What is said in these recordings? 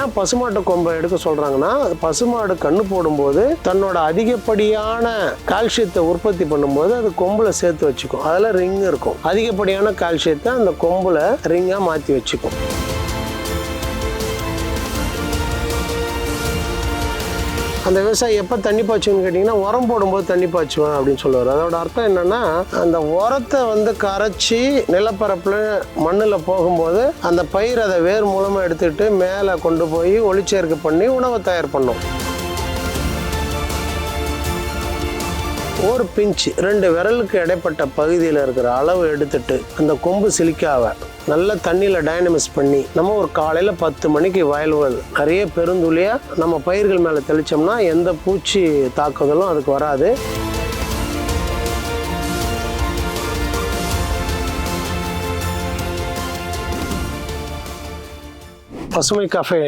ஏன் பசுமாட்டு கொம்பை எடுக்க சொல்கிறாங்கன்னா பசுமாடு கண்ணு போடும்போது தன்னோட அதிகப்படியான கால்சியத்தை உற்பத்தி பண்ணும்போது அது கொம்பில் சேர்த்து வச்சுக்கும். அதில் ரிங் இருக்கும். அதிகப்படியான கால்சியத்தை அந்த கொம்பில் ரிங்காக மாற்றி வச்சுக்கும். அந்த விவசாயி எப்போ தண்ணி பாய்ச்சுன்னு கேட்டிங்கன்னா உரம் போடும்போது தண்ணி பாய்ச்சுவேன் அப்படின்னு சொல்லுவார். அதோட அர்த்தம் என்னென்னா அந்த உரத்தை வந்து கரைச்சி நிலப்பரப்பில் மண்ணில் போகும்போது அந்த பயிர் அதை வேர் மூலமாக எடுத்துக்கிட்டு மேலே கொண்டு போய் ஒளிச்சேர்க்கை பண்ணி உணவை தயார் பண்ணும். ஒரு பிஞ்ச் ரெண்டு விரலுக்கு இடைப்பட்ட பகுதியில் இருக்கிற அளவு எடுத்துட்டு அந்த கொம்பு சிலிக்காவை நல்ல தண்ணியில் டைனமிஸ் பண்ணி நம்ம ஒரு காலையில் பத்து மணிக்கு வயல்கள் நிறைய பெருந்துளியாக நம்ம பயிர்கள் மேலே தெளித்தோம்னா எந்த பூச்சி தாக்குதலும் அதுக்கு வராது. பசுமை கஃபே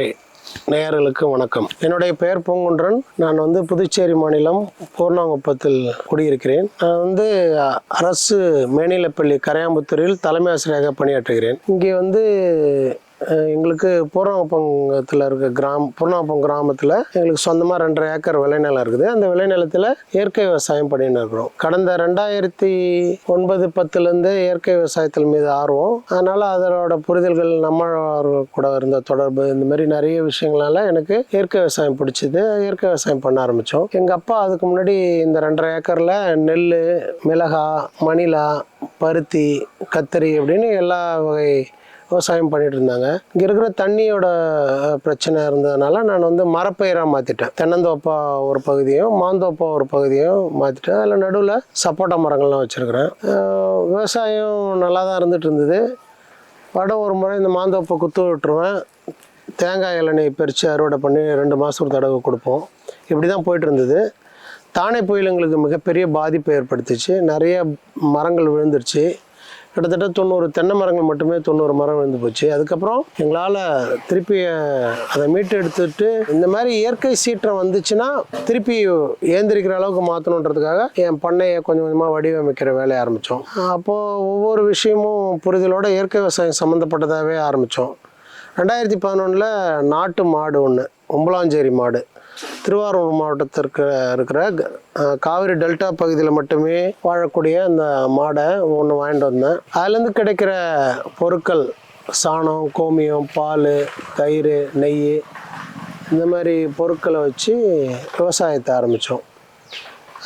நேயர்களுக்கு வணக்கம். என்னுடைய பெயர் பூங்குன்றன். நான் வந்து புதுச்சேரி மாநிலம் பூர்ணாங்குப்பத்தில் குடியிருக்கிறேன். நான் வந்து அரசு மேனிலப்பள்ளி கரையாம்புத்தூரில் தலைமை ஆசிரியராக பணியாற்றுகிறேன். இங்கே வந்து எங்களுக்கு பூர்ணாப்பங்கத்தில் இருக்க கிராம் பூர்ணாங்குப்பம் கிராமத்தில் எங்களுக்கு சொந்தமாக ரெண்டரை ஏக்கர் விளைநிலம் இருக்குது. அந்த விளைநிலத்தில் இயற்கை விவசாயம் பண்ணின்னு இருக்கிறோம். கடந்த ரெண்டாயிரத்தி ஒன்பது பத்துலேருந்து இயற்கை விவசாயத்தில் மீது ஆர்வம். அதனால் அதனோட புரிதல்கள் நம்ம கூட இருந்த தொடர்பு இந்த மாதிரி நிறைய விஷயங்களால எனக்கு இயற்கை விவசாயம் பிடிச்சது. இயற்கை விவசாயம் பண்ண ஆரம்பித்தோம் எங்கள் அப்பா அதுக்கு முன்னாடி இந்த ரெண்டரை ஏக்கரில் நெல் மிளகா மணிலா பருத்தி கத்திரி அப்படின்னு எல்லா வகை விவசாயம் பண்ணிட்டு இருந்தாங்க. இங்கே இருக்கிற தண்ணியோட பிரச்சனை இருந்ததுனால நான் வந்து மரப்பயிராக மாற்றிட்டேன் தென்னந்தோப்பா ஒரு பகுதியும் மாந்தோப்பா ஒரு பகுதியும் மாற்றிட்டேன் அதில் நடுவில் சப்போட்டா மரங்கள்லாம் வச்சுருக்கிறேன். விவசாயம் நல்லா தான் இருந்துகிட்டு இருந்தது. படம் ஒரு முறை இந்த மாந்தோப்பை குத்து விட்டுருவேன். தேங்காய் இளநீ பறித்து அறுவடை பண்ணி ரெண்டு மாதம் ஒரு தடவை கொடுப்போம். இப்படி தான் போயிட்டு இருந்தது. தானே புயல் எங்களுக்கு மிகப்பெரிய பாதிப்பை ஏற்படுத்துச்சு. நிறைய மரங்கள் விழுந்துருச்சு. கிட்டத்தட்ட தொண்ணூறு தென்னை மரங்கள் மட்டுமே தொண்ணூறு மரம் விழுந்து போச்சு. அதுக்கப்புறம் எங்களால் திருப்பி அதை மீட்டு எடுத்துட்டு இந்த மாதிரி இயற்கை சீற்றம் வந்துச்சுன்னா திருப்பி ஏந்திரிக்கிற அளவுக்கு மாற்றணுன்றதுக்காக என் பண்ணையை கொஞ்சம் கொஞ்சமாக வடிவமைக்கிற வேலையை ஆரம்பித்தோம் அப்போது ஒவ்வொரு விஷயமும் புரிதலோட இயற்கை விவசாயம் சம்மந்தப்பட்டதாகவே ஆரம்பித்தோம் ரெண்டாயிரத்தி பதினொன்றில் நாட்டு மாடு ஒன்று ஒம்பலாஞ்சேரி மாடு. திருவாரூர் மாவட்டத்திற்கு இருக்கிற காவிரி டெல்டா பகுதியில் மட்டுமே வாழக்கூடிய அந்த மாடை ஒன்று வாங்கிட்டு வந்தேன். அதுலேருந்து கிடைக்கிற பொருட்கள் சாணம் கோமியம் பால் தயிர் நெய் இந்த மாதிரி பொருட்களை வச்சு விவசாயத்தை ஆரம்பித்தோம்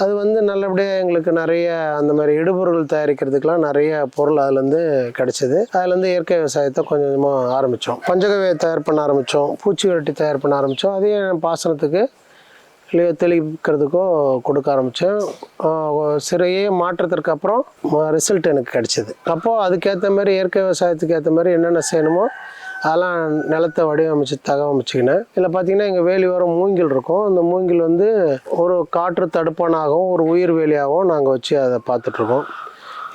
அது வந்து நல்லபடியாக எங்களுக்கு நிறைய அந்த மாதிரி இடுபொருள் தயாரிக்கிறதுக்கெலாம் நிறைய பொருள் அதுலேருந்து கிடச்சிது. அதுலேருந்து இயற்கை விவசாயத்தை கொஞ்சம் கொஞ்சமாக ஆரம்பித்தோம் பஞ்சகவியை தயார் பண்ண ஆரம்பித்தோம் பூச்சி விரட்டி தயார் பண்ண ஆரம்பித்தோம் அதையும் பாசனத்துக்கு இல்லையோ தெளிக்கிறதுக்கோ கொடுக்க ஆரம்பித்தேன் சிறையே மாற்றத்திற்கு அப்புறம் ரிசல்ட் எனக்கு கிடச்சிது. அப்போது அதுக்கேற்ற மாதிரி இயற்கை விவசாயத்துக்கு ஏற்ற மாதிரி என்னென்ன செய்யணுமோ அதெல்லாம் நிலத்தை வடிவமைச்சு தகவமைச்சுக்கினேன் இதில் பார்த்தீங்கன்னா எங்கள் வேலி வர மூங்கில் இருக்கும். அந்த மூங்கில் வந்து ஒரு காற்று தடுப்பானாகவும் ஒரு உயிர் வேலியாகவும் நாங்கள் வச்சு அதை பார்த்துட்ருக்கோம்.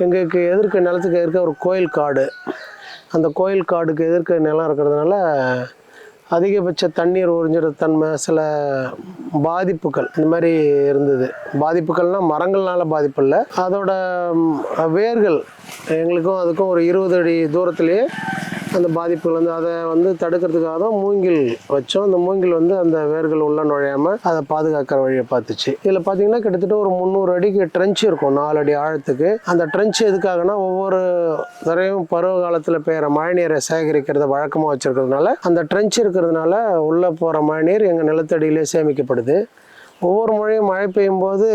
எங்களுக்கு எதிர்க்க நிலத்துக்கு எதிர்க்க ஒரு கோயில் காடு. அந்த கோயில் காடுக்கு எதிர்க்க நிலம் இருக்கிறதுனால அதிகபட்ச தண்ணீர் உறிஞ்சிற தன்மை சில பாதிப்புகள் இந்த மாதிரி இருந்தது. பாதிப்புகள்னால் மரங்கள்னால பாதிப்பு இல்லை. அதோட வேர்கள் எங்களுக்கும் அதுக்கும் ஒரு இருபது அடி தூரத்துலேயே அந்த பாதிப்புகள் வந்து அதை வந்து தடுக்கிறதுக்காக தான் மூங்கில் வச்சோம். அந்த மூங்கில் வந்து அந்த வேர்கள் உள்ள நுழையாம அதை பாதுகாக்கிற வழியை பார்த்துச்சு. இதில் பார்த்தீங்கன்னா கிட்டத்தட்ட ஒரு முந்நூறு அடிக்கு ட்ரென்ச் இருக்கும் நாலு அடி ஆழத்துக்கு. அந்த ட்ரென்ச் எதுக்காகனா ஒவ்வொரு தரையும் பருவ காலத்தில் பெய்கிற மழைநீரை சேகரிக்கிறத வழக்கமாக வச்சிருக்கிறதுனால அந்த ட்ரென்ச் இருக்கிறதுனால உள்ளே போகிற மழைநீர் எங்கள் நிலத்தடியிலே சேமிக்கப்படுது. ஒவ்வொரு மழையும் மழை பெய்யும் போது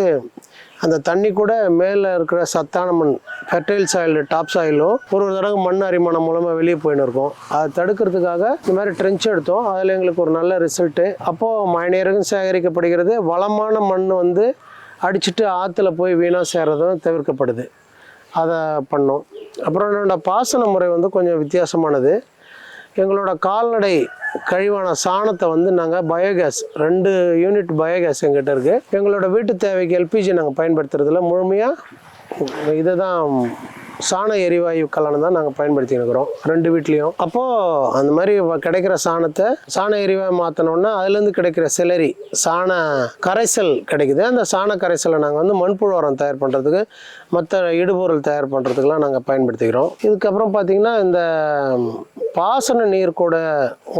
அந்த தண்ணி கூட மேலே இருக்கிற சத்தான மண் ஃபெர்டைல் சாயில் டாப் சாயிலும் ஒரு ஒரு தடவை மண் அரிமானம் மூலமாக வெளியே போயின்னு இருக்கும். அதை தடுக்கிறதுக்காக இந்த மாதிரி ட்ரென்ச் எடுத்தோம். அதில் எங்களுக்கு ஒரு நல்ல ரிசல்ட்டு அப்போது மழைநீரகம் சேகரிக்கப்படுகிறது. வளமான மண் வந்து அடிச்சிட்டு ஆற்றுல போய் வீணாக சேர்றதும் தவிர்க்கப்படுது. அதை பண்ணோம். அப்புறம் என்னோட பாசன முறை வந்து கொஞ்சம் வித்தியாசமானது. எங்களோட கால்நடை கழிவான சாணத்தை வந்து நாங்கள் பயோகேஸ் ரெண்டு யூனிட் பயோகேஸ் எங்கிட்ட இருக்குது எங்களோட வீட்டு தேவைக்கு எல்பிஜி நாங்கள் பயன்படுத்துறதுல முழுமையாக இதை தான் சாண எரிவாயு கலனை தான் நாங்கள் பயன்படுத்தின்னு இருக்கிறோம் ரெண்டு வீட்லேயும். அப்போது அந்த மாதிரி வ- கிடைக்கிற சாணத்தை சாண எரிவாயு மாற்றினோன்னா அதுலேருந்து கிடைக்கிற சிலரி சாண கரைசல் கிடைக்குது. அந்த சாண கரைசலை நாங்கள் வந்து மண்புழு உரம் தயார் பண்ணுறதுக்கு மற்ற இடுபொருள் தயார் பண்ணுறதுக்குலாம் நாங்கள் பயன்படுத்திக்கிறோம். இதுக்கப்புறம் பார்த்திங்கன்னா இந்த பாசன நீர் கூட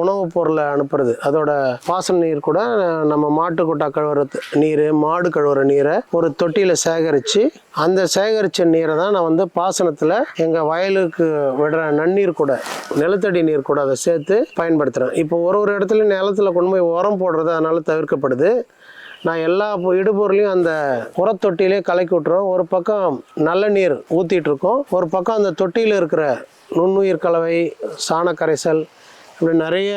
உணவுப் பொருளை அனுப்புறது. அதோட பாசன நீர் கூட நம்ம மாட்டு கொட்டா கழுவுற நீர் மாடு கழுவுற நீரை ஒரு தொட்டியில் சேகரித்து அந்த சேகரித்த நீரை தான் நான் வந்து பாசனத்தில் எங்கள் வயலுக்கு விடுற நன்னீர் கூட நிலத்தடி நீர் கூட அதை சேர்த்து பயன்படுத்துகிறேன் இப்போ ஒரு ஒரு இடத்துல நிலத்துல கொண்டு போய் உரம் போடுறது அதனால தவிர்க்கப்படுது. நான் எல்லா இடுபொருளையும் அந்த உரத்தொட்டியிலே கலக்கி விட்டுருவோம் ஒரு பக்கம் நல்ல நீர் ஊற்றிட்டு இருக்கோம் ஒரு பக்கம் அந்த தொட்டியில் இருக்கிற நுண்ணுயிர் கலவை சாண கரைசல் இப்படி நிறைய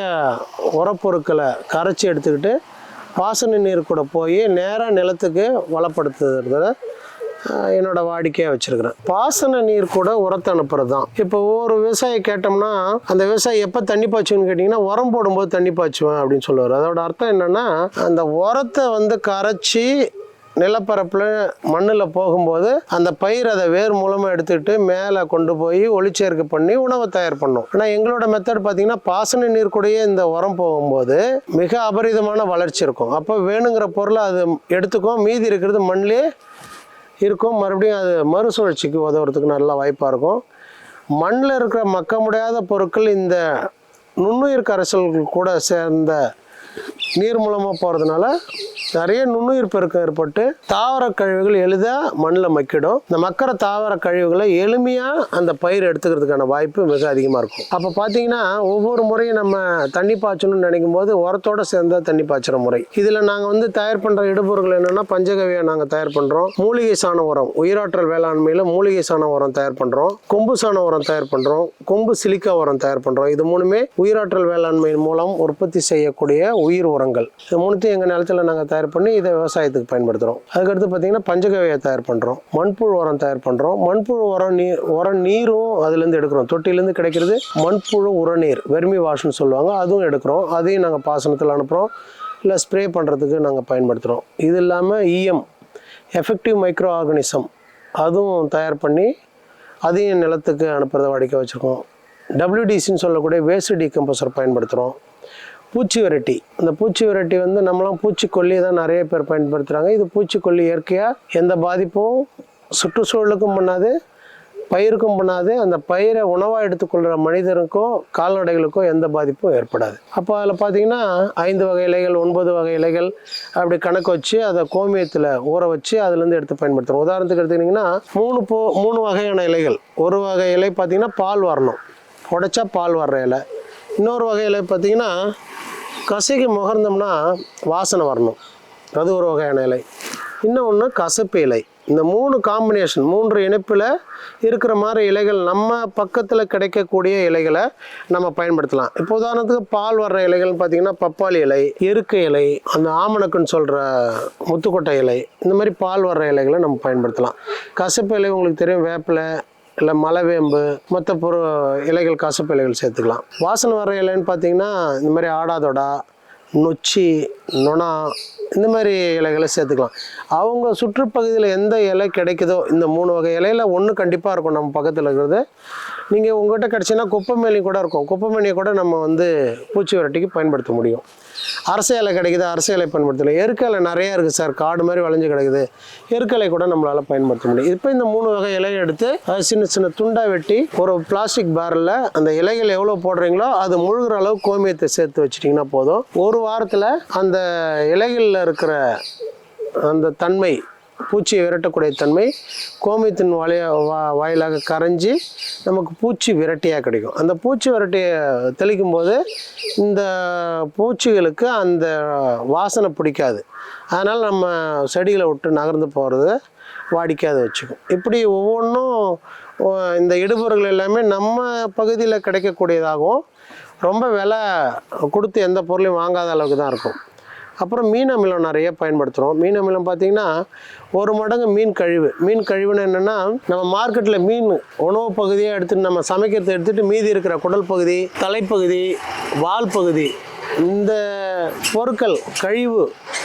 உரப்பொருட்களை கரைச்சி எடுத்துக்கிட்டு பாசன நீர் கூட போய் நேராக நிலத்துக்கு வளப்படுத்துறத என்னோட வாடிக்கையாக வச்சுருக்கிறேன். பாசன நீர் கூட உரத்தை அனுப்புறது தான் இப்போ ஒவ்வொரு விவசாயி கேட்டோம்னா அந்த விவசாயி எப்போ தண்ணி பாய்ச்சுன்னு கேட்டிங்கன்னா உரம் போடும்போது தண்ணி பாய்ச்சுவேன் அப்படின்னு சொல்லுவார். அதோட அர்த்தம் என்னென்னா அந்த உரத்தை வந்து கரைச்சி நிலப்பரப்பில் மண்ணில் போகும்போது அந்த பயிர் அதை வேர் மூலமாக எடுத்துக்கிட்டு மேலே கொண்டு போய் ஒளிச்சேர்க்கை பண்ணி உணவை தயார் பண்ணும். ஆனால் எங்களோட மெத்தட் பார்த்தீங்கன்னா பாசன நீர் கூடயே இந்த உரம் போகும்போது மிக அபரிதமான வளர்ச்சி இருக்கும். அப்போ வேணுங்கிற பொருளை அது எடுத்துக்கும். மீதி இருக்கிறது மண்ணிலே இருக்கும். மறுபடியும் அது மறுசுழற்சிக்கு உதவுறதுக்கு நல்ல வாய்ப்பாக இருக்கும். மண்ணில் இருக்கிற மக்க முடியாத பொருட்கள் இந்த நுண்ணுயிர் கரைசல்கள் கூட சேர்ந்த நீர் மூலமாக போகிறதுனால நிறைய நுண்ணுயிர் பெருக்கம் ஏற்பட்டு தாவர கழிவுகள் எளிதாக மண்ணில் மக்கிடும். இந்த மக்கிற தாவர கழிவுகளை எளிமையாக அந்த பயிர் எடுத்துக்கிறதுக்கான வாய்ப்பு மிக அதிகமாக இருக்கும். அப்போ பார்த்தீங்கன்னா ஒவ்வொரு முறையும் நம்ம தண்ணி பாய்ச்சணும்னு நினைக்கும் போது உரத்தோட சேர்ந்த தண்ணி பாய்ச்சுற முறை. இதில் நாங்கள் வந்து தயார் பண்ணுற இடுபொருட்கள் என்னென்னா பஞ்சகவியை நாங்கள் தயார் பண்ணுறோம் மூலிகை சாண உரம் உயிராற்றல் வேளாண்மையில் மூலிகை சாண உரம் தயார் பண்ணுறோம் கொம்பு சாண உரம் தயார் பண்ணுறோம் கொம்பு சிலிக்கா உரம் தயார் பண்ணுறோம் இது மூணுமே உயிராற்றல் வேளாண்மையின் மூலம் உற்பத்தி செய்யக்கூடிய உயிர் உரங்கள். இது மூணுத்தையும் எங்கள் நிலத்தில் நாங்கள் தயார் பண்ணி இதை விவசாயத்துக்கு பயன்படுத்துகிறோம் அதுக்கடுத்து பார்த்தீங்கன்னா பஞ்சகவியை தயார் பண்ணுறோம் மண்புழு உரம் தயார் பண்ணுறோம் மண்புழு உரம் நீர் உரம் நீரும் அதுலேருந்து எடுக்கிறோம். தொட்டிலேருந்து கிடைக்கிறது மண்புழு உரநீர் வெர்மி வாஷ்னு சொல்லுவாங்க. அதுவும் எடுக்கிறோம். அதையும் நாங்கள் பாசனத்தில் அனுப்புகிறோம் இல்லை ஸ்ப்ரே பண்ணுறதுக்கு நாங்கள் பயன்படுத்துகிறோம் இது இல்லாமல் இஎம் எஃபெக்டிவ் மைக்ரோ ஆர்கனிசம் அதுவும் தயார் பண்ணி அதையும் நிலத்துக்கு அனுப்புகிறத வடிக்க வச்சுருக்கோம். டபிள்யூடிசின்னு சொல்லக்கூடிய வேஸ்ட் டீகம்போசர் பயன்படுத்துகிறோம் பூச்சி விரட்டி. இந்த பூச்சி விரட்டி வந்து நம்மளாம் பூச்சிக்கொல்லி தான் நிறைய பேர் பயன்படுத்துகிறாங்க இது பூச்சிக்கொல்லி இயற்கையாக எந்த பாதிப்பும் சுற்றுச்சூழலுக்கும் பண்ணாது பயிருக்கும் பண்ணாது. அந்த பயிரை உணவாக எடுத்துக்கொள்கிற மனிதருக்கும் கால்நடைகளுக்கும் எந்த பாதிப்பும் ஏற்படாது. அப்போ அதில் பார்த்தீங்கன்னா ஐந்து வகை இலைகள் ஒன்பது வகை இலைகள் அப்படி கணக்கு வச்சு அதை கோமியத்தில் ஊற வச்சு அதுலேருந்து எடுத்து பயன்படுத்துகிறோம் உதாரணத்துக்கு எடுத்துக்கிட்டிங்கன்னா மூணு போ மூணு வகையான இலைகள். ஒரு வகை இலை பார்த்தீங்கன்னா பால் வரணும். உடைச்சா பால் வர்ற இலை. இன்னொரு வகை இலை பார்த்தீங்கன்னா கசைக்கு முகர்ந்தோம்னா வாசனை வரணும். அது ஒரு வகையான இலை. இன்னொன்று கசப்பு இலை. இந்த மூணு காம்பினேஷன் மூன்று இணைப்பில் இருக்கிற மாதிரி இலைகள் நம்ம பக்கத்தில் கிடைக்கக்கூடிய இலைகளை நம்ம பயன்படுத்தலாம். இப்போ உதாரணத்துக்கு பால் வர்ற இலைகள்னு பார்த்தீங்கன்னா பப்பாளி இலை எருக்கை இலை அந்த ஆமணக்குன்னு சொல்கிற முத்துக்கொட்டை இலை இந்த மாதிரி பால் வர்ற இலைகளை நம்ம பயன்படுத்தலாம். கசப்பு இலை உங்களுக்கு தெரியும் வேப்பிலை இல்லை மலைவேம்பு மற்ற பொரு இலைகள் கசப்பு இலைகள் சேர்த்துக்கலாம். வாசனை வர இலைன்னு பார்த்தீங்கன்னா இந்த மாதிரி ஆடாதொடா நொச்சி நொணா இந்த மாதிரி இலைகளை சேர்த்துக்கலாம். அவங்க சுற்றுப்பகுதியில் எந்த இலை கிடைக்குதோ இந்த மூணு வகை இலையில ஒன்று கண்டிப்பாக இருக்கும் நம்ம பக்கத்தில் இருக்கிறது. நீங்கள் உங்கள்கிட்ட கிடச்சின்னா குப்பைமேனி கூட இருக்கும். குப்பைமேனியை கூட நம்ம வந்து பூச்சி விரட்டிக்கு பயன்படுத்த முடியும். அரசியல இலை கிடைக்குது அரச இலை பயன்படுத்தலாம் எருக்க இலை நிறையா இருக்குது சார். காடு மாதிரி வளைஞ்சு கிடக்குது. எருக்கலை கூட நம்மளால் பயன்படுத்த முடியும். இப்போ இந்த மூணு வகை இலையை எடுத்து அதை சின்ன சின்ன துண்டாக வெட்டி ஒரு பிளாஸ்டிக் பேரலில் அந்த இலைகள் எவ்வளோ போடுறீங்களோ அது முழுகிற அளவு கோமியத்தை சேர்த்து வச்சிட்டிங்கன்னா போதும். ஒரு வாரத்தில் அந்த இலைகளில் இருக்கிற அந்த தன்மை பூச்சியை விரட்டக்கூடிய தன்மை கோமியத்தின் வாயில வா வாயிலாக கரைஞ்சி நமக்கு பூச்சி விரட்டியாக கிடைக்கும். அந்த பூச்சி விரட்டியை தெளிக்கும் போது இந்த பூச்சிகளுக்கு அந்த வாசனை பிடிக்காது. அதனால் நம்ம செடிகளை விட்டு நகர்ந்து போகிறத வாடிக்காத வச்சுக்கும். இப்படி ஒவ்வொன்றும் இந்த இடுபொருள் எல்லாமே நம்ம பகுதியில் கிடைக்கக்கூடியதாகவும் ரொம்ப விலை கொடுத்து எந்த பொருளையும் வாங்காத அளவுக்கு தான் இருக்கும். அப்புறம் மீன் அமிலம் நிறைய பயன்படுத்துகிறோம் மீன் அமிலம் பார்த்திங்கன்னா ஒரு மடங்கு மீன் கழிவு. மீன் கழிவுன்னு என்னென்னா நம்ம மார்க்கெட்டில் மீன் உணவு பகுதியாக எடுத்துகிட்டு நம்ம சமைக்கிறதை எடுத்துகிட்டு மீதி இருக்கிற குடல் பகுதி தலைப்பகுதி வால் பகுதி இந்த பொருட்கள் கழிவு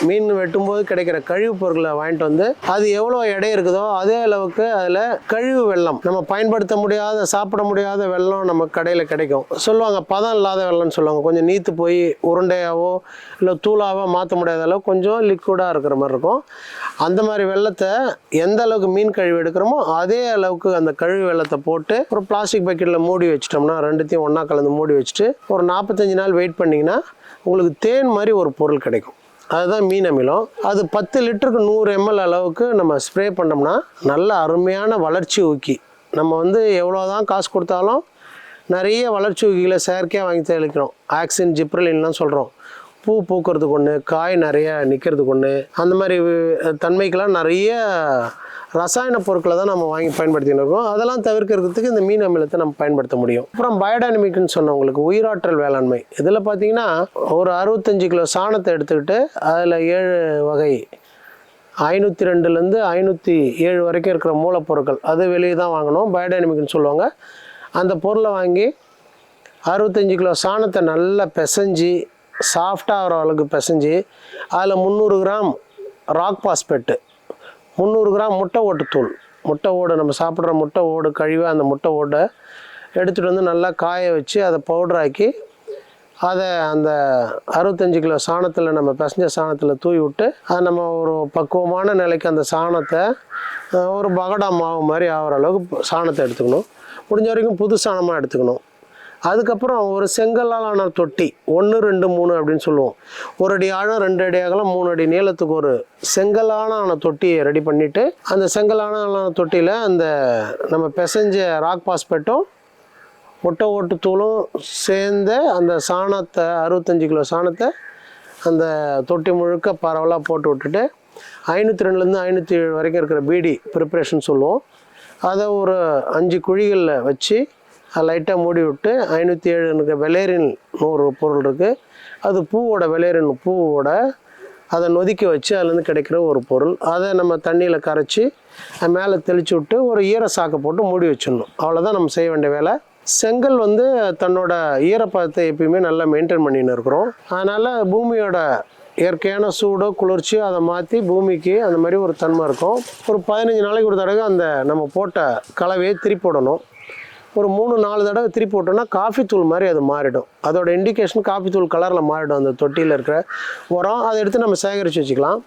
மீன் வெட்டும்போது கிடைக்கிற கழிவு பொருட்களை வாங்கிட்டு வந்து அது எவ்வளோ எடை இருக்குதோ அதே அளவுக்கு அதில் கழிவு வெள்ளம். நம்ம பயன்படுத்த முடியாத சாப்பிட முடியாத வெள்ளம் நம்ம கடையில் கிடைக்கும். சொல்லுவாங்க பதம் இல்லாத வெள்ளம்னு சொல்லுவாங்க. கொஞ்சம் நீத்து போய் உருண்டையாவோ இல்லை தூளாவோ மாற்ற முடியாத அளவு கொஞ்சம் லிக்விடாக இருக்கிற மாதிரி இருக்கும். அந்த மாதிரி வெள்ளத்தை எந்த அளவுக்கு மீன் கழிவு எடுக்கிறோமோ அதே அளவுக்கு அந்த கழிவு வெள்ளத்தை போட்டு ஒரு பிளாஸ்டிக் பக்கெட்டில் மூடி வச்சிட்டோம்னா ரெண்டுத்தையும் ஒன்றா கலந்து மூடி வச்சுட்டு ஒரு நாற்பத்தஞ்சு நாள் வெயிட் பண்ணிங்கன்னா உங்களுக்கு தேன் மாதிரி ஒரு பொருள் கிடைக்கும். அதுதான் மீன் அமிலம். அது பத்து லிட்டருக்கு நூறு எம்எல் அளவுக்கு நம்ம ஸ்ப்ரே பண்ணோம்னா நல்ல அருமையான வளர்ச்சி ஊக்கி. நம்ம வந்து எவ்வளோ தான் காசு கொடுத்தாலும் நிறைய வளர்ச்சி ஊக்கிகளை செயற்கையாக வாங்கி தெளிக்கிறோம். ஆக்சின் ஜிப்ரலின்லாம் சொல்கிறோம் பூ பூக்கிறதுக்கு ஒன்று காய் நிறைய நிற்கிறதுக்கு ஒன்று அந்த மாதிரி தன்மைக்கெலாம் தன்மைக்கெல்லாம் நிறைய ரசாயன பொருட்களை தான் நம்ம வாங்கி பயன்படுத்தின்னு இருக்கோம். அதெல்லாம் தவிர்க்கிறதுக்கு இந்த மீன் அமிலத்தை நம்ம பயன்படுத்த முடியும். அப்புறம் பயோடைனமிக்னு சொன்னவங்களுக்கு உயிராற்றல் வேளாண்மை. இதில் பார்த்தீங்கன்னா ஒரு அறுபத்தஞ்சு கிலோ சாணத்தை எடுத்துக்கிட்டு அதில் ஏழு வகை ஐநூற்றி ரெண்டுலேருந்து ஐநூற்றி ஏழு வரைக்கும் இருக்கிற மூலப்பொருட்கள் அது வெளியே தான் வாங்கணும். பயோடைனமிக்னு சொல்லுவாங்க. அந்த பொருளை வாங்கி அறுபத்தஞ்சு கிலோ சாணத்தை நல்லா பிசைஞ்சு சாஃப்டாக ஆகிற அளவுக்கு பிசைஞ்சு அதில் முந்நூறு கிராம் ராக் பாஸ்பெட்டு முந்நூறு கிராம் முட்டை ஓட்டுத்தூள். முட்டை ஓடு நம்ம சாப்பிட்ற முட்டை ஓடு கழிவு அந்த முட்டை ஓடை எடுத்துகிட்டு வந்து நல்லா காய வச்சு அதை பவுடராக்கி அதை அந்த அறுபத்தஞ்சு கிலோ சாணத்தில் நம்ம பிசைஞ்ச சாணத்தில் தூவி விட்டு அதை நம்ம ஒரு பக்குவமான நிலைக்கு அந்த சாணத்தை ஒரு பகடா மாவு மாதிரி ஆகிற அளவுக்கு சாணத்தை எடுத்துக்கணும். முடிஞ்ச வரைக்கும் புது சாணமாக எடுத்துக்கணும். அதுக்கப்புறம் ஒரு செங்கல்லாலான தொட்டி ஒன்று ரெண்டு மூணு அப்படின்னு சொல்லுவோம். ஒரு அடி ஆழம் ரெண்டு அடி அகலம் மூணு அடி நீளத்துக்கு ஒரு செங்கலான ஆன தொட்டியை ரெடி பண்ணிவிட்டு அந்த செங்கலான ஆன தொட்டியில் அந்த நம்ம பிசைஞ்ச ராக் பாஸ்பெட்டும் ஒட்டை ஓட்டு தூளும் சேர்ந்த அந்த சாணத்தை அறுபத்தஞ்சு கிலோ சாணத்தை அந்த தொட்டி முழுக்க பரவலாக போட்டு விட்டுட்டு ஐநூற்றி ரெண்டுலேருந்து ஐநூற்றி ஏழு வரைக்கும் இருக்கிற பீடி ப்ரிப்ரேஷன் சொல்லுவோம். அதை ஒரு அஞ்சு குழிகளில் வச்சு லைட்டாக மூடி விட்டு ஐநூற்றி ஏழு வெலேரின் நூறு பொருள் இருக்குது அது பூவோட வெலேரின் பூவோட அதை நொதிக்க வச்சு அதுலேருந்து கிடைக்கிற ஒரு பொருள். அதை நம்ம தண்ணியில் கரைச்சி மேலே தெளித்து விட்டு ஒரு ஈர சாக்கை போட்டு மூடி வச்சிடணும். அவ்வளோதான் நம்ம செய்ய வேண்டிய வேலை. செங்கல் வந்து தன்னோட ஈரப்பதத்தை எப்பயுமே நல்லா மெயின்டைன் பண்ணின்னு இருக்கிறோம். அதனால் பூமியோட இயற்கையான சூடோ குளிர்ச்சியோ அதை மாற்றி பூமிக்கு அந்த மாதிரி ஒரு தன்மை இருக்கும். ஒரு பதினஞ்சு நாளைக்கு ஒரு தடவை அந்த நம்ம போட்ட கலவையை திருப்பி விடணும் ஒரு மூணு நாலு தடவை திருப்பி போட்டோம்னா காஃபி தூள் மாதிரி அது மாறிடும். அதோட இண்டிகேஷன் காஃபி தூள் கலரில் மாறிடும் அந்த தொட்டியில் இருக்கிற உரம். அதை எடுத்து நம்ம சேகரித்து வச்சுக்கலாம்.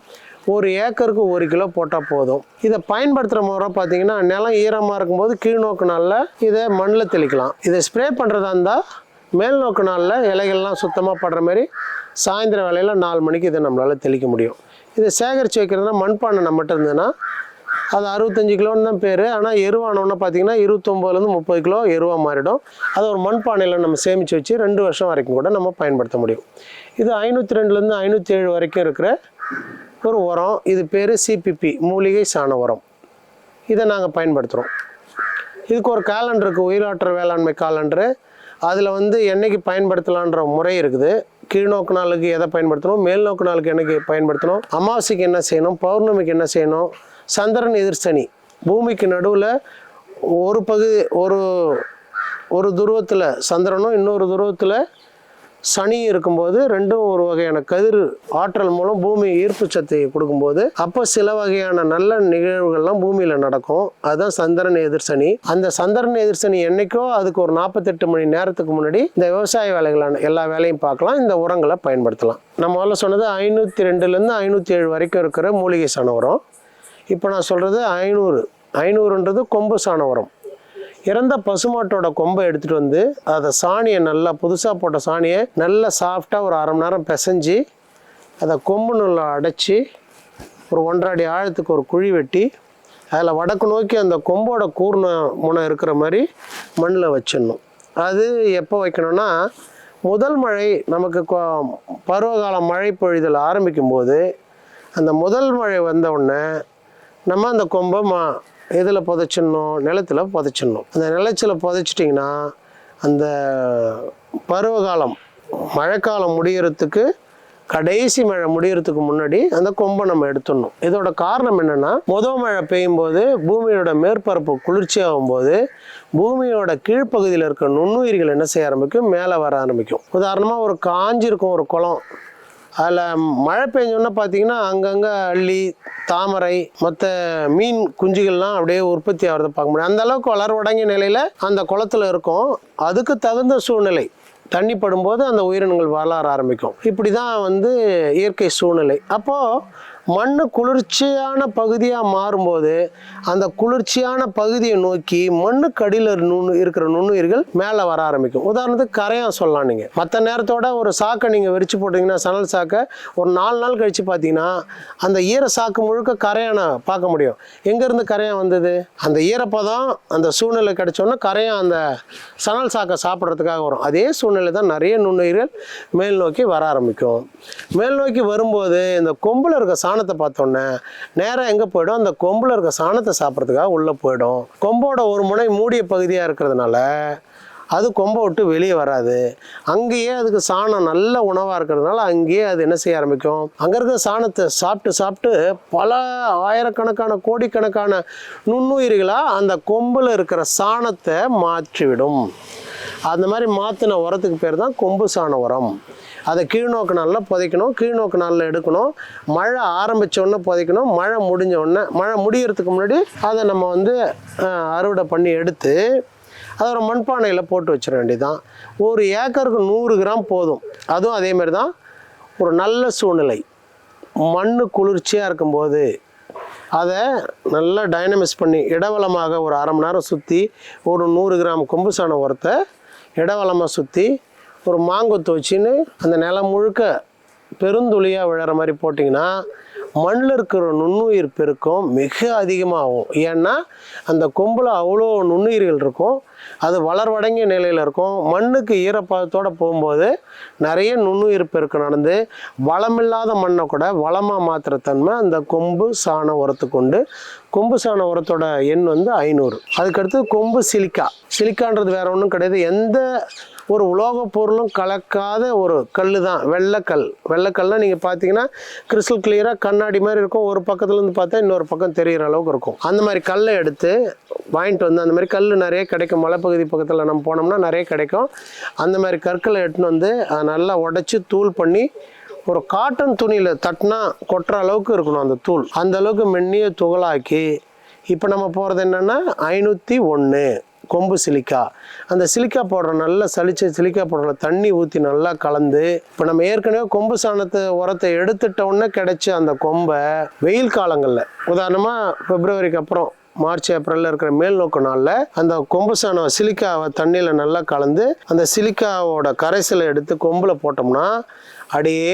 ஒரு ஏக்கருக்கு ஒரு கிலோ போட்டால் போதும். இதை பயன்படுத்துகிற முறை பார்த்தீங்கன்னா நிலம் ஈரமாக இருக்கும்போது கீழ்நோக்கு நாளில் இதை மண்ணில் தெளிக்கலாம். இதை ஸ்ப்ரே பண்ணுறதா இருந்தால் மேல் நோக்கு நாளில் இலைகள்லாம் சுத்தமாக படுற மாதிரி சாயந்தர வேலையில் நாலு மணிக்கு இதை நம்மளால் தெளிக்க முடியும். இதை சேகரித்து வைக்கிறதுனா மண்பானை நம்மகிட்ட இருந்ததுன்னா அது அறுபத்தஞ்சு கிலோன்னு தான் பேர். ஆனால் எருவானோன்னு பார்த்தீங்கன்னா இருபத்தொம்போதுலேருந்து முப்பது கிலோ எருவாக மாறிடும். அது ஒரு மண்பானையில் நம்ம சேமித்து வச்சு ரெண்டு வருஷம் வரைக்கும் கூட நம்ம பயன்படுத்த முடியும். இது ஐநூற்றி ரெண்டுலேருந்து ஐநூற்றி ஏழு வரைக்கும் இருக்கிற ஒரு உரம். இது பேர் சிபிபி மூலிகை சாண உரம். இதை நாங்கள் பயன்படுத்துகிறோம் இதுக்கு ஒரு காலண்டருக்கு இருக்குது வேளாண்மை காலண்டரு. அதில் வந்து என்னைக்கு பயன்படுத்தலான்ற முறை இருக்குது. கீழ்நோக்கு நாளுக்கு எதை பயன்படுத்தணும்? மேல் நோக்கு நாளுக்கு என்னைக்கு பயன்படுத்தணும்? அமாவாசைக்கு என்ன செய்யணும்? பௌர்ணமிக்கு என்ன செய்யணும்? சந்திரன் எதிர்சனி பூமிக்கு நடுவில் ஒரு பகுதி ஒரு ஒரு துருவத்தில் சந்திரனும் இன்னொரு துருவத்தில் சனி இருக்கும்போது ரெண்டும் ஒரு வகையான கதிர் ஆற்றல் மூலம் பூமி ஈர்ப்பு சக்தியை கொடுக்கும்போது அப்போ சில வகையான நல்ல நிகழ்வுகள்லாம் பூமியில் நடக்கும். அதுதான் சந்திரன் எதிர் சனி. அந்த சந்திரன் எதிர் சனி என்னைக்கோ அதுக்கு ஒரு நாற்பத்தெட்டு மணி நேரத்துக்கு முன்னாடி இந்த விவசாய வேலைகளான எல்லா வேலையும் பார்க்கலாம். இந்த உரங்களை பயன்படுத்தலாம். நம்ம முதல்ல சொன்னது ஐநூற்றி ரெண்டுலேருந்து ஐநூற்றி ஏழு வரைக்கும் இருக்கிற மூலிகை சன உரம். இப்போ நான் சொல்கிறது ஐநூறு. ஐநூறுன்றது கொம்பு சாண உரம். இறந்த பசுமாட்டோட கொம்பை எடுத்துகிட்டு வந்து அதை சாணியை நல்லா புதுசாக போட்ட சாணியை நல்லா சாஃப்டாக ஒரு அரை மணி நேரம் பிசைஞ்சு அதை கொம்பு நல்லா அடைச்சி ஒரு ஒன்றரை அடி ஆழத்துக்கு ஒரு குழி வெட்டி அதில் வடக்கு நோக்கி அந்த கொம்போட கூர்ண முனை இருக்கிற மாதிரி மண்ணில் வச்சிடணும். அது எப்போ வைக்கணும்னா முதல் மழை நமக்கு கொ- பருவகால மழை பொழிதல் ஆரம்பிக்கும் போது அந்த முதல் மழை வந்த உடனே நம்ம அந்த கொம்பை மா இதில் புதைச்சிடணும்? நிலத்தில் புதைச்சிடணும். அந்த நிலச்சில் புதைச்சிட்டிங்கன்னா அந்த பருவகாலம் மழைக்காலம் முடிகிறதுக்கு கடைசி மழை முடியறதுக்கு முன்னாடி அந்த கொம்பை நம்ம எடுத்துடணும். இதோட காரணம் என்னன்னா முதல் மழை பெய்யும் போது பூமியோட மேற்பரப்பு குளிர்ச்சியாகும் போது பூமியோட கீழ்ப்பகுதியில் இருக்க நுண்ணுயிர்கள் என்ன செய்ய ஆரம்பிக்கும்? மேலே வர ஆரம்பிக்கும். உதாரணமாக ஒரு காஞ்சிருக்கும் ஒரு குளம். அதில் மழை பெஞ்சோன்னா பார்த்தீங்கன்னா அங்கங்கே அள்ளி தாமரை மற்ற மீன் குஞ்சுகள்லாம் அப்படியே உற்பத்தி ஆகிறத பார்க்க முடியும். அந்த அளவுக்கு வளர்வடங்கிய நிலையில் அந்த குளத்துல இருக்கும். அதுக்கு தகுந்த சூழ்நிலை. தண்ணி படும்போது அந்த உயிரினங்கள் வளர ஆரம்பிக்கும். இப்படி தான் வந்து இயற்கை சூழ்நிலை. அப்போது மண் குளிர்ச்சியான பகுதியாக மாறும்போது அந்த குளிர்ச்சியான பகுதியை நோக்கி மண்ணுக்கு அடியில் நுண்ணு இருக்கிற நுண்ணுயிர்கள் மேலே வர ஆரம்பிக்கும். உதாரணத்துக்கு கரையான் சொல்லலாம் நீங்கள் மற்ற நேரத்தோட ஒரு சாக்கை நீங்கள் வெறிச்சு போட்டிங்கன்னா சணல் சாக்கை ஒரு நாலு நாள் கழித்து பார்த்தீங்கன்னா அந்த ஈர சாக்கு முழுக்க கரையானை பார்க்க முடியும். எங்கேருந்து கரையான் வந்தது? அந்த ஈரப்பதம் அந்த சூழ்நிலை கிடைச்சோன்னா கரையான் அந்த சணல் சாக்கை சாப்பிட்றதுக்காக வரும். அதே சூழ்நிலை தான் நிறைய நுண்ணுயிர்கள் மேல் நோக்கி வர ஆரம்பிக்கும். மேல் நோக்கி வரும்போது இந்த கொம்பில் இருக்க சாணத்தை பார்த்தோன்னே நேராக எங்கே போயிடும்? அந்த கொம்பில் இருக்க சாணத்தை சாப்பிட்றதுக்காக உள்ளே போயிடும். கொம்போட ஒரு முனை மூடிய பகுதியாக இருக்கிறதுனால அது கொம்பை விட்டு வெளியே வராது. அங்கேயே அதுக்கு சாணம் நல்ல உணவாக இருக்கிறதுனால அங்கேயே அது என்ன செய்ய ஆரம்பிக்கும்? அங்கே இருக்கிற சாணத்தை சாப்பிட்டு சாப்பிட்டு பல ஆயிரக்கணக்கான கோடிக்கணக்கான நுண்ணுயிர்களாக அந்த கொம்பில் இருக்கிற சாணத்தை மாற்றிவிடும். அந்த மாதிரி மாற்றின உரத்துக்கு பேர் தான் கொம்பு சாண உரம். அதை கீழ்நோக்கு நாளில் புதைக்கணும். கீழ்நோக்கு நாளில் எடுக்கணும். மழை ஆரம்பிச்ச உடனே புதைக்கணும். மழை முடிஞ்ச உடனே மழை முடியறதுக்கு முன்னாடி அதை நம்ம வந்து அறுவடை பண்ணி எடுத்து அதை ஒரு மண்பானையில் போட்டு வச்சிட வேண்டியதுதான். ஒரு ஏக்கருக்கு நூறு கிராம் போதும். அதுவும் அதே மாதிரி தான் ஒரு நல்ல சூழ்நிலை. மண் குளிர்ச்சியாக இருக்கும்போது அதை நல்லா டைனமிஸ் பண்ணி இடவளமாக ஒரு அரை மணி நேரம் சுற்றி ஒரு நூறு கிராம் கொம்பு சாண உரத்தை இடவளமாக சுற்றி ஒரு மாங்கொத்து வச்சுன்னு அந்த நிலம் முழுக்க பெருந்துளியாக விழற மாதிரி போட்டிங்கன்னா மண்ணில் இருக்கிற நுண்ணுயிர் பெருக்கம் மிக அதிகமாகும். ஏன்னா அந்த கொம்பில் அவ்வளோ நுண்ணுயிர்கள் இருக்கும். அது வளர்வடங்கிய நிலையில் இருக்கும். மண்ணுக்கு ஈரப்பதத்தோடு போகும்போது நிறைய நுண்ணுயிர் பெருக்கு நடந்து வளமில்லாத மண்ணை கூட வளமாக மாற்றுற தன்மை அந்த கொம்பு சாண உரத்துக்கு கொண்டு கொம்பு சாண உரத்தோட எண் வந்து ஐநூறு. அதுக்கடுத்து கொம்பு சிலிக்கா. சிலிக்கான்றது வேற ஒன்றும் கிடையாது. எந்த ஒரு உலோகப் பொருளும் கலக்காத ஒரு கல் தான். வெள்ளைக்கல். வெள்ளைக்கல்னால் நீங்கள் பார்த்தீங்கன்னா கிறிஸ்டல் கிளியராக கண்ணாடி மாதிரி இருக்கும். ஒரு பக்கத்துலேருந்து பார்த்தா இன்னொரு பக்கம் தெரிகிற அளவுக்கு இருக்கும். அந்த மாதிரி கல்லை எடுத்து வாங்கிட்டு வந்து அந்த மாதிரி கல் நிறைய கிடைக்கும் மலைப்பகுதி பக்கத்தில் நம்ம போனோம்னா நிறைய கிடைக்கும். அந்த மாதிரி கற்களை எடுத்துன்னு வந்து அதை நல்லா உடச்சி தூள் பண்ணி ஒரு காட்டன் துணியில் தட்டினா கொட்டுற அளவுக்கு இருக்கணும் அந்த தூள். அந்த அளவுக்கு மென்னியை துகளாக்கி இப்போ நம்ம போகிறது என்னென்னா ஐநூற்றி ஒன்று கொம்பு சிலிக்கா. அந்த சிலிக்கா போடுற நல்லா சளிச்ச சிலிக்கா போடுற தண்ணி ஊற்றி நல்லா கலந்து இப்போ நம்ம ஏற்கனவே கொம்பு சாணத்தை உரத்தை எடுத்துட்டோன்னே உடனே கிடைச்ச அந்த கொம்பை வெயில் காலங்களில். உதாரணமாக பிப்ரவரிக்கு அப்புறம் மார்ச் ஏப்ரலில் இருக்கிற மேல் நோக்கு நாளில் அந்த கொம்பு சாணம் சிலிக்காவை தண்ணியில் நல்லா கலந்து அந்த சிலிக்காவோட கரைசலை எடுத்து கொம்பில் போட்டோம்னா அப்படியே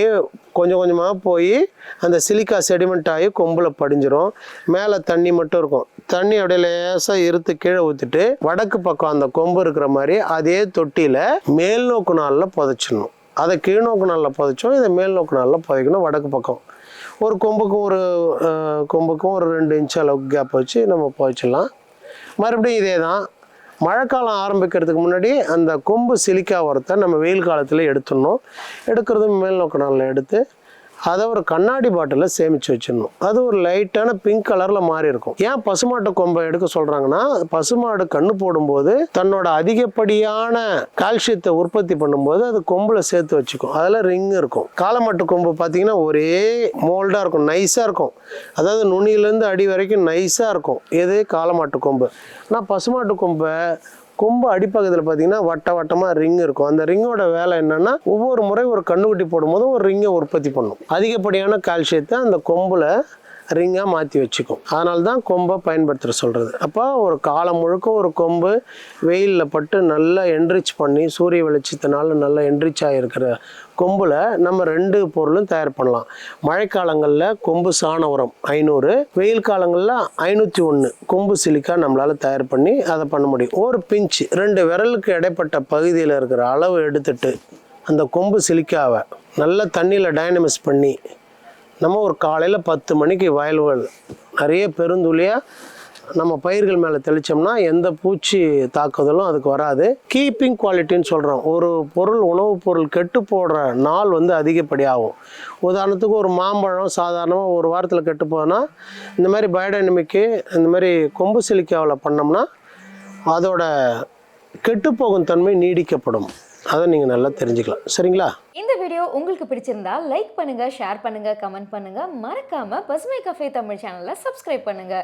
கொஞ்சம் கொஞ்சமாக போய் அந்த சிலிக்கா செடிமெண்ட் ஆகி கொம்பில் படிஞ்சிரும். மேலே தண்ணி மட்டும் இருக்கும். தண்ணி அப்படியே லேசாக இருத்து கீழே ஊற்றிட்டு வடக்கு பக்கம் அந்த கொம்பு இருக்கிற மாதிரி அதே தொட்டியில் மேல் நோக்கு நாளில் புதைச்சிடணும். அதை கீழ்நோக்கு நாளில் புதைச்சோம் இதை மேல் நோக்கு நாளில் புதைக்கணும் வடக்கு பக்கம். ஒரு கொம்புக்கும் ஒரு கொம்புக்கும் ஒரு ரெண்டு இன்ச் அளவுக்கு கேப் வச்சு நம்ம புதைச்சிடலாம். மறுபடியும் இதே தான் மழைக்காலம் ஆரம்பிக்கிறதுக்கு முன்னாடி அந்த கொம்பு சிலிக்கா உரத்தை நம்ம வெயில் காலத்தில் எடுத்துடணும். எடுக்கிறது மேல் நோக்கு நாளில் எடுத்து அதை ஒரு கண்ணாடி பாட்டிலில் சேமித்து வச்சிடணும். அது ஒரு லைட்டான பிங்க் கலரில் மாறி இருக்கும். ஏன் பசுமாட்டு கொம்பை எடுக்க சொல்கிறாங்கன்னா பசுமாடு கண்ணு போடும்போது தன்னோட அதிகப்படியான கால்சியத்தை உற்பத்தி பண்ணும்போது அது கொம்பில் சேர்த்து வச்சுக்கும். அதில் ரிங் இருக்கும். காலமாட்டு கொம்பு பார்த்தீங்கன்னா ஒரே மோல்டாக இருக்கும். நைஸாக இருக்கும். அதாவது நுனியிலேருந்து அடி வரைக்கும் நைஸாக இருக்கும். எது காலமாட்டு கொம்பு. ஆனால் பசுமாட்டு கொம்பை கொம்பு அடிப்பக்கத்தில் பார்த்தீங்கன்னா வட்ட வட்டமாக ரிங் இருக்கும். அந்த ரிங்கோட வேலை என்னென்னா ஒவ்வொரு முறை ஒரு கண்ணுக்குட்டி போடும்போதும் ஒரு ரிங்கை உற்பத்தி பண்ணும். அதிகப்படியான கால்சியத்தை அந்த கொம்பில் ரிங்காக மாற்றி வச்சுக்கும். அதனால தான் கொம்பை பயன்படுத்துகிற சொல்கிறது அப்போ ஒரு காலம் முழுக்க ஒரு கொம்பு வெயிலில் பட்டு நல்லா என்ரிச் பண்ணி சூரிய வெளிச்சத்தினால நல்லா என்ரிச் ஆகிருக்கிற கொம்பில் நம்ம ரெண்டு பொருளும் தயார் பண்ணலாம். மழைக்காலங்களில் கொம்பு சாண உரம் ஐநூறு வெயில் காலங்களில் ஐநூற்றி ஒன்று கொம்பு சிலிக்கா நம்மளால் தயார் பண்ணி அதை பண்ண முடியும். ஒரு பிஞ்ச் ரெண்டு விரலுக்கு இடைப்பட்ட பகுதியில் இருக்கிற அளவு எடுத்துட்டு அந்த கொம்பு சிலிக்காவை நல்லா தண்ணியில் டைனமிஸ் பண்ணி நம்ம ஒரு காலையில் பத்து மணிக்கு வயல்வெள் நிறைய பெருந்துளியாக நம்ம பயிர்கள் மேலே தெளித்தோம்னா எந்த பூச்சி தாக்குதலும் அதுக்கு வராது. கீப்பிங் குவாலிட்டின்னு சொல்கிறோம் ஒரு பொருள் உணவுப் பொருள் கெட்டு போடுற நாள் வந்து அதிகப்படியாகும். உதாரணத்துக்கு ஒரு மாம்பழம் சாதாரணமாக ஒரு வாரத்தில் கெட்டு போனால் இந்த மாதிரி பயோடைனமிக்கு இந்த மாதிரி கொம்பு சிலிக்காவில் பண்ணோம்னா அதோட கெட்டுப்போகும் தன்மை நீடிக்கப்படும். அதை நீங்கள் நல்லா தெரிஞ்சுக்கலாம். சரிங்களா? இந்த வீடியோ உங்களுக்கு பிடிச்சிருந்தா லைக் பண்ணுங்கள் ஷேர் பண்ணுங்கள் கமெண்ட் பண்ணுங்கள் மறக்காமல் பசுமை கஃபே தமிழ் சேனலை சப்ஸ்கிரைப் பண்ணுங்கள்